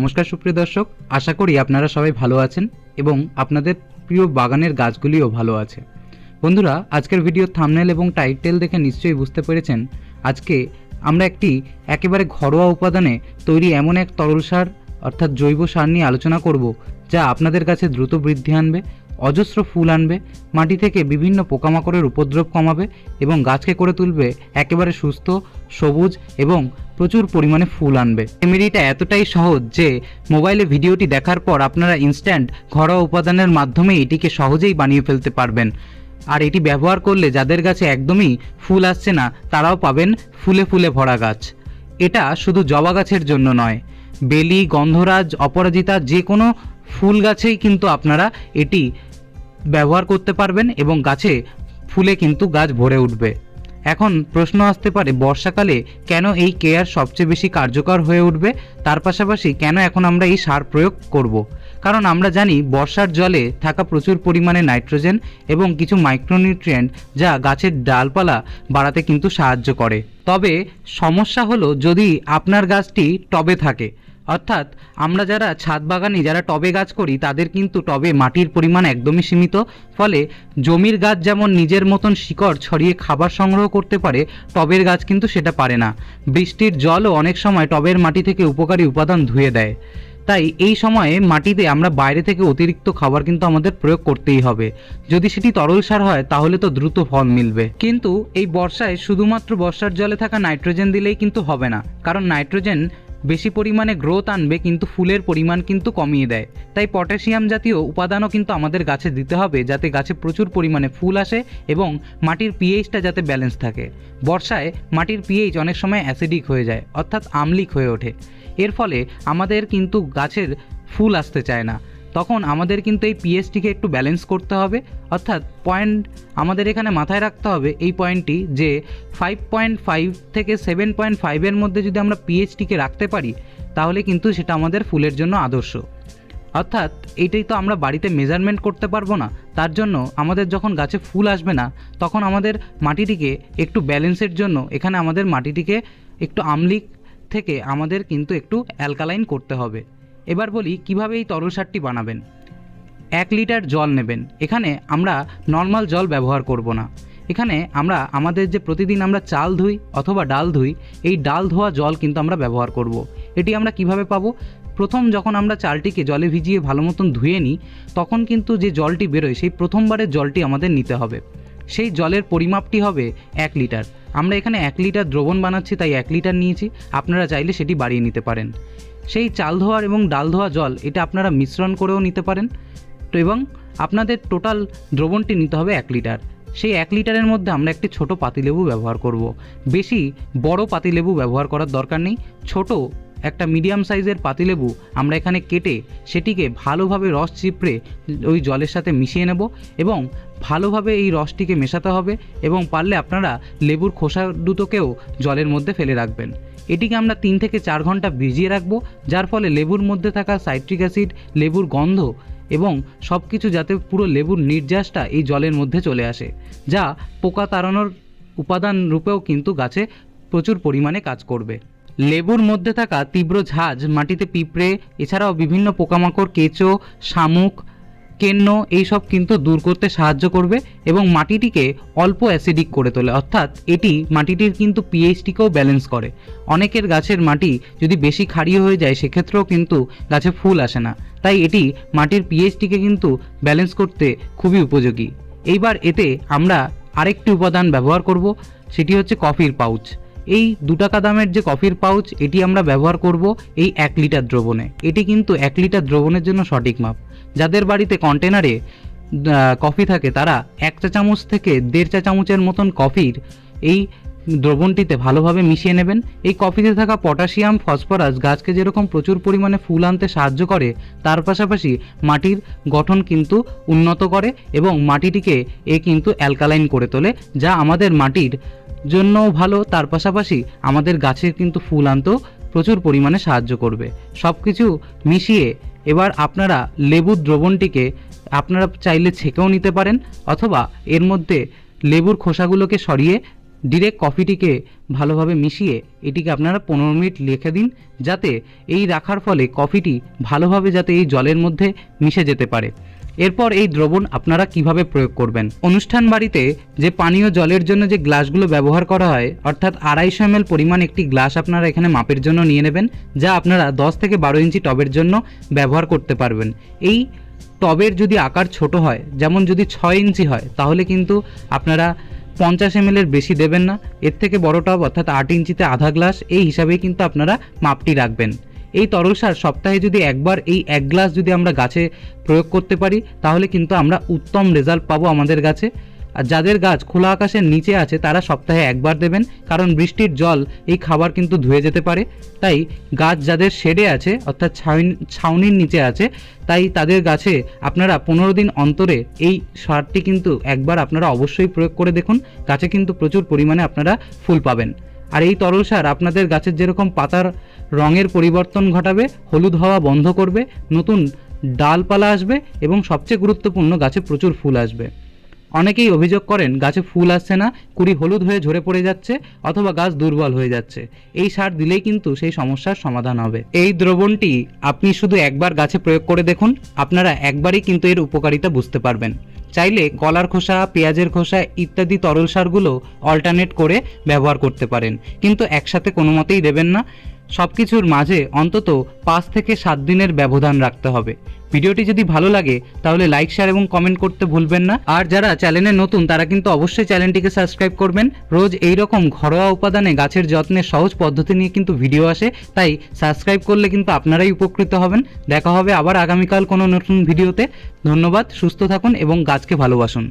নমস্কার, সুপ্রিয় দর্শক। আশা করি আপনারা সবাই ভালো আছেন এবং আপনাদের প্রিয় বাগানের গাছগুলিও ভালো আছে। বন্ধুরা, আজকের ভিডিও থামনেল এবং টাইটেল দেখে নিশ্চয়ই বুঝতে পেরেছেন, আজকে আমরা একটি একেবারে ঘরোয়া উপাদানে তৈরি এমন এক তরল সার, অর্থাৎ জৈব সার নিয়ে আলোচনা করব, যা আপনাদের কাছে দ্রুত বৃদ্ধি আনবে, অজস্র ফুল আনবে, মাটি থেকে বিভিন্ন পোকামাকড়ের উপদ্রব কমাবে এবং গাছকে করে তুলবে একেবারে সুস্থ, সবুজ এবং প্রচুর পরিমাণে ফুল আনবে। রেমেডিটা এতটাই সহজ যে, মোবাইলে ভিডিওটি দেখার পর আপনারা ইনস্ট্যান্ট ঘরোয়া উপাদানের মাধ্যমে এটিকে সহজেই বানিয়ে ফেলতে পারবেন। আর এটি ব্যবহার করলে যাদের গাছে একদমই ফুল আসছে না, তারাও পাবেন ফুলে ফুলে ভরা গাছ। এটা শুধু জবা গাছের জন্য নয়, বেলি, গন্ধরাজ, অপরাজিতা যে কোনো ফুল গাছেই কিন্তু আপনারা এটি ব্যবহার করতে পারবেন এবং গাছে ফুলে কিন্তু গাছ ভরে উঠবে। এখন প্রশ্ন আসতে পারে, বর্ষাকালে কেন এই কেয়ার সবচেয়ে বেশি কার্যকর হয়ে উঠবে তার পাশাপাশি কেন এখন আমরা এই সার প্রয়োগ করব। কারণ আমরা জানি বর্ষার জলে থাকা প্রচুর পরিমাণে নাইট্রোজেন এবং কিছু মাইক্রোনিউট্রিয়েন্ট যা গাছের ডালপালা বাড়াতে কিন্তু সাহায্য করে তবে সমস্যা হলো যদি আপনার গাছটি টবে থাকে অর্থাৎ আমরা যারা ছাদ বাগানে যারা টবে গাছ করি, তাদের কিন্তু টবে মাটির পরিমাণ একদমই সীমিত। ফলে জমির গাছ যেমন নিজের মতন শিকড় ছড়িয়ে খাবার সংগ্রহ করতে পারে, টবের গাছ কিন্তু সেটা পারে না। বৃষ্টির জলও অনেক সময় টবের মাটি থেকে উপকারী উপাদান ধুয়ে দেয়। তাই এই সময়ে মাটিতে আমরা বাইরে থেকে অতিরিক্ত খাবার কিন্তু আমাদের প্রয়োগ করতেই হবে। যদি সেটি তরল সার হয়, তাহলে তো দ্রুত ফল মিলবে। কিন্তু এই বর্ষায় শুধুমাত্র বর্ষার জলে থাকা নাইট্রোজেন দিলেই কিন্তু হবে না। কারণ নাইট্রোজেন বেশি পরিমাণে গ্রোথ আনবে কিন্তু ফুলের পরিমাণ কিন্তু কমিয়ে দেয়। তাই পটাশিয়াম জাতীয় উপাদানও কিন্তু আমাদের গাছে দিতে হবে যাতে গাছে প্রচুর পরিমাণে ফুল আসে এবং মাটির পিএইচটা যাতে ব্যালেন্স থাকে। বর্ষায় মাটির পিএইচ অনেক সময় অ্যাসিডিক হয়ে যায়, অর্থাৎ আমলিক হয়ে ওঠে। এর ফলে আমাদের কিন্তু গাছের ফুল আসতে চায় না। তখন আমাদের কিন্তু এই পিএইচটিকে একটু ব্যালেন্স করতে হবে। অর্থাৎ পয়েন্ট আমাদের এখানে মাথায় রাখতে হবে এই পয়েন্টটি যে ফাইভ পয়েন্ট ফাইভ থেকে সেভেন পয়েন্ট ফাইভের মধ্যে যদি আমরা পিএইচটিকে রাখতে পারি, তাহলে কিন্তু সেটা আমাদের ফুলের জন্য আদর্শ। অর্থাৎ এইটাই তো আমরা বাড়িতে মেজারমেন্ট করতে পারব না। তার জন্য আমাদের যখন গাছে ফুল আসবে না, তখন আমাদের মাটিটিকে একটু ব্যালেন্সের জন্য এখানে আমাদের মাটিটিকে একটু আমলিক থেকে আমাদের কিন্তু একটু অ্যালকালাইন করতে হবে। এবার বলি কীভাবে এই তরল সারটি বানাবেন। এক লিটার জল নেবেন। এখানে আমরা নর্মাল জল ব্যবহার করব না। এখানে আমরা আমাদের যে প্রতিদিন আমরা চাল ধুই অথবা ডাল ধুই, এই ডাল ধোয়া জল কিন্তু আমরা ব্যবহার করব। এটি আমরা কীভাবে পাবো? প্রথম যখন আমরা চালটিকে জলে ভিজিয়ে ভালো মতন ধুয়ে নিই, তখন কিন্তু যে জলটি বেরোয়, সেই প্রথমবারের জলটি আমাদের নিতে হবে। সেই জলের পরিমাপটি হবে এক লিটার। আমরা এখানে এক লিটার দ্রবণ বানাচ্ছি, তাই এক লিটার নিয়েছি। আপনারা চাইলে সেটি বাড়িয়ে নিতে পারেন। সেই চাল ধোয়ার এবং ডাল ধোয়া জল এটা আপনারা মিশ্রণ করেও নিতে পারেন। তো এবং আপনাদের টোটাল দ্রবণটি নিতে হবে এক লিটার। সেই এক লিটারের মধ্যে আমরা একটি ছোট পাতিলেবু ব্যবহার করব। বেশি বড় পাতিলেবু ব্যবহার করার দরকার নেই। ছোট একটা মিডিয়াম সাইজের পাতিলেবু আমরা এখানে কেটে সেটিকে ভালোভাবে রস চিপড়ে ওই জলের সাথে মিশিয়ে নেব এবং ভালোভাবে এই রসটিকে মেশাতে হবে এবং পারলে আপনারা লেবুর খোসা দুটোকেও জলের মধ্যে ফেলে রাখবেন। এটিকে আমরা তিন থেকে চার ঘণ্টা ভিজিয়ে রাখব, যার ফলে লেবুর মধ্যে থাকা সাইট্রিক অ্যাসিড, লেবুর গন্ধ এবং সব কিছু যাতে পুরো লেবুর নির্যাসটা এই জলের মধ্যে চলে আসে, যা পোকা তাড়ানোর উপাদান রূপেও কিন্তু গাছে প্রচুর পরিমাণে কাজ করবে। লেবুর মধ্যে থাকা তীব্র ঝাঁজ, মাটিতে পিঁপড়ে, এছাড়াও বিভিন্ন পোকামাকড়, কেঁচো, শামুক কেন্ন এইসব কিন্তু দূর করতে সাহায্য করবে এবং মাটিটিকে অল্প অ্যাসিডিক করে তোলে। অর্থাৎ এটি মাটিটির কিন্তু পিএইচটিকেও ব্যালেন্স করে। অনেকের গাছের মাটি যদি বেশি ক্ষারীয় হয়ে যায়, সেক্ষেত্রেও কিন্তু গাছে ফুল আসে না। তাই এটি মাটির পিএইচটিকে কিন্তু ব্যালেন্স করতে খুবই উপযোগী। এইবার এতে আমরা আরেকটি উপাদান ব্যবহার করব, সেটি হচ্ছে কফির পাউচ। এই দু টাকা দামের যে কফির পাউচ, এটি আমরা ব্যবহার করব এই এক লিটার দ্রবণে। এটি কিন্তু এক লিটার দ্রবণের জন্য সঠিক মাপ। যাদের বাড়িতে কন্টেনারে কফি থাকে, তারা এক চা চামচ থেকে দেড় চা চামচের মতন কফির এই দ্রবণটিতে ভালোভাবে মিশিয়ে নেবেন। এই কফিতে থাকা পটাশিয়াম ফসফরাস গাছকে যেরকম প্রচুর পরিমাণে ফুল আনতে সাহায্য করে, তার পাশাপাশি মাটির গঠন কিন্তু উন্নত করে এবং মাটিটিকে এ কিন্তু অ্যালকালাইন করে তোলে, যা আমাদের মাটির জন্যও ভালো, তার পাশাপাশি আমাদের গাছের কিন্তু ফুল আনতেও প্রচুর পরিমাণে সাহায্য করবে। সব কিছু মিশিয়ে এবার আপনারা লেবুর দ্রবণটিকে আপনারা চাইলে ছেঁকেও নিতে পারেন অথবা এর মধ্যে লেবুর খোসাগুলোকে সরিয়ে ডিরেক্ট কফিটিকে ভালোভাবে মিশিয়ে এটিকে আপনারা পনেরো মিনিট রেখে দিন যাতে এই রাখার ফলে কফিটি ভালোভাবে যাতে এই জলের মধ্যে মিশে যেতে পারে। এরপর এই দ্রবণ আপনারা কীভাবে প্রয়োগ করবেন? অনুষ্ঠান বাড়িতে যে পানীয় জলের জন্য যে গ্লাসগুলো ব্যবহার করা হয়, অর্থাৎ আড়াইশো এম পরিমাণ একটি গ্লাস আপনারা এখানে মাপের জন্য নিয়ে নেবেন, যা আপনারা দশ থেকে বারো ইঞ্চি টবের জন্য ব্যবহার করতে পারবেন। এই টবের যদি আকার ছোট হয়, যেমন যদি ছয় ইঞ্চি হয়, তাহলে কিন্তু আপনারা পঞ্চাশ এম এর বেশি দেবেন না। এর থেকে বড় টব, অর্থাৎ আট ইঞ্চিতে আধা গ্লাস, এই হিসাবেই কিন্তু আপনারা মাপটি রাখবেন। এই তরল সার সপ্তাহে যদি একবার এই এক গ্লাস যদি আমরা গাছে প্রয়োগ করতে পারি, তাহলে কিন্তু আমরা উত্তম রেজাল্ট পাবো আমাদের গাছে। আর যাদের গাছ খোলা আকাশের নিচে আছে, তারা সপ্তাহে একবার দেবেন, কারণ বৃষ্টির জল এই খাবার কিন্তু ধুয়ে যেতে পারে। তাই গাছ যাদের শেডে আছে, অর্থাৎ ছাউনি, ছাউনির নিচে আছে, তাই তাদের গাছে আপনারা পনেরো দিন অন্তরে এই সারটি কিন্তু একবার আপনারা অবশ্যই প্রয়োগ করে দেখুন। গাছে কিন্তু প্রচুর পরিমাণে আপনারা ফুল পাবেন। আর এই তরল সার আপনাদের গাছের যেরকম পাতার রঙের পরিবর্তন ঘটাবে, হলুদ হওয়া বন্ধ করবে, নতুন ডালপালা আসবে এবং সবচেয়ে গুরুত্বপূর্ণ গাছে প্রচুর ফুল আসবে। অনেকেই অভিযোগ করেন, গাছে ফুল আসছে না, কুড়ি হলুদ হয়ে ঝরে পড়ে যাচ্ছে অথবা গাছ দুর্বল হয়ে যাচ্ছে। এই সার দিলেই কিন্তু সেই সমস্যার সমাধান হবে। এই দ্রবণটি আপনি শুধু একবার গাছে প্রয়োগ করে দেখুন, আপনারা একবারই কিন্তু এর উপকারিতা বুঝতে পারবেন। চাইলে কলার খোসা, পেঁয়াজের খোসা ইত্যাদি তরল সারগুলো অল্টারনেট করে ব্যবহার করতে পারেন। কিন্তু একসাথে কোনো মতেই দেবেন না। সব কিছুর মাঝে অন্তত পাঁচ থেকে সাত দিনের ব্যবধান রাখতে হবে। ভিডিওটি যদি ভালো লাগে, তাহলে লাইক, শেয়ার এবং কমেন্ট করতে ভুলবেন না। আর যারা চ্যানেলে নতুন, তারা কিন্তু অবশ্যই চ্যানেলটিকে সাবস্ক্রাইব করবেন। রোজ এই রকম ঘরোয়া উপাদানে গাছের যত্নের সহজ পদ্ধতি নিয়ে কিন্তু ভিডিও আসে। তাই সাবস্ক্রাইব করলে কিন্তু আপনারাই উপকৃত হবেন। দেখা হবে আবার আগামীকাল কোনো নতুন ভিডিওতে। ধন্যবাদ, সুস্থ থাকুন এবং গাছকে ভালোবাসুন।